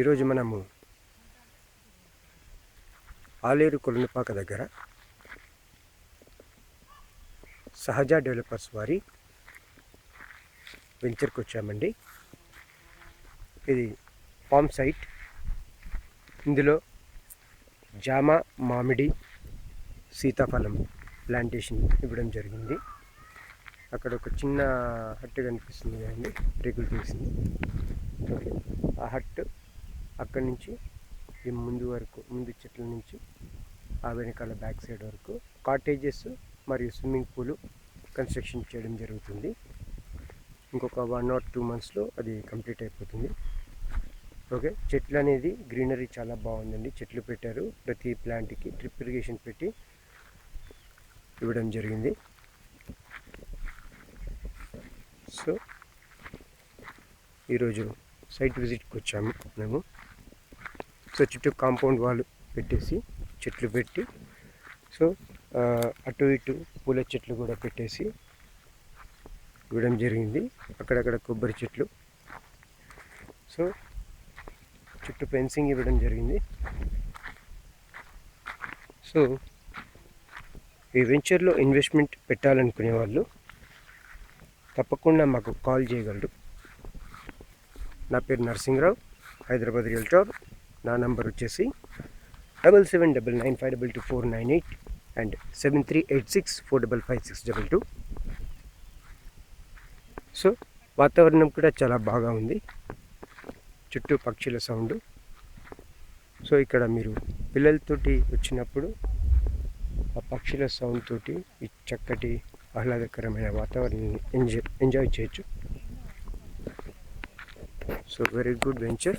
ఈరోజు మనము ఆలేరు కొలనుపాక దగ్గర సహజ డెవలపర్స్ వారి వెంచర్కి వచ్చామండి. ఇది ఫామ్ సైట్. ఇందులో జామ మామిడి సీతాఫలం ప్లాంటేషన్ ఇవ్వడం జరిగింది. అక్కడ ఒక చిన్న హట్ కనిపిస్తుంది కదండి రేకులు తీసింది. ఓకే ఆ హట్ అక్కడి నుంచి ఈ ముందు వరకు ముందు చెట్ల నుంచి ఆ వెనకాల బ్యాక్ సైడ్ వరకు కాటేజెస్ మరియు స్విమ్మింగ్ పూల్ కన్స్ట్రక్షన్ చేయడం జరుగుతుంది. ఇంకొక వన్ ఆర్ టూ మంత్స్లో అది కంప్లీట్ అయిపోతుంది. ఓకే చెట్లు అనేది గ్రీనరీ చాలా బాగుందండి. చెట్లు పెట్టారు. ప్రతి ప్లాంట్కి డ్రిప్ ఇరిగేషన్ పెట్టి ఇవ్వడం జరిగింది. సో ఈరోజు సైట్ విజిట్కి వచ్చాము మేము. సో చుట్టూ కాంపౌండ్ వాల్ పెట్టేసి చెట్లు పెట్టి సో అటు ఇటు పూల చెట్లు కూడా పెట్టేసి ఇవ్వడం జరిగింది. అక్కడక్కడ కొబ్బరి చెట్లు. సో చుట్టూ ఫెన్సింగ్ ఇవ్వడం జరిగింది. సో ఈ వెంచర్లో ఇన్వెస్ట్మెంట్ పెట్టాలనుకునే వాళ్ళు తప్పకుండా మాకు కాల్ చేయగలరు. నా పేరు నరసింహరావు హైదరాబాద్ రియల్టర్. నా నంబర్ వచ్చేసి double seven double nine five double two four nine eight and seven three eight six four double five six double two. So వాతావరణం కూడా చాలా బాగా ఉంది. చుట్టూ పక్షుల సౌండ్. సో ఇక్కడ మీరు పిల్లలతోటి వచ్చినప్పుడు ఆ పక్షుల సౌండ్ తోటి ఈ చక్కటి ఆహ్లాదకరమైన వాతావరణాన్ని ఎంజాయ్ ఎంజాయ్ చేయొచ్చు. So very good venture.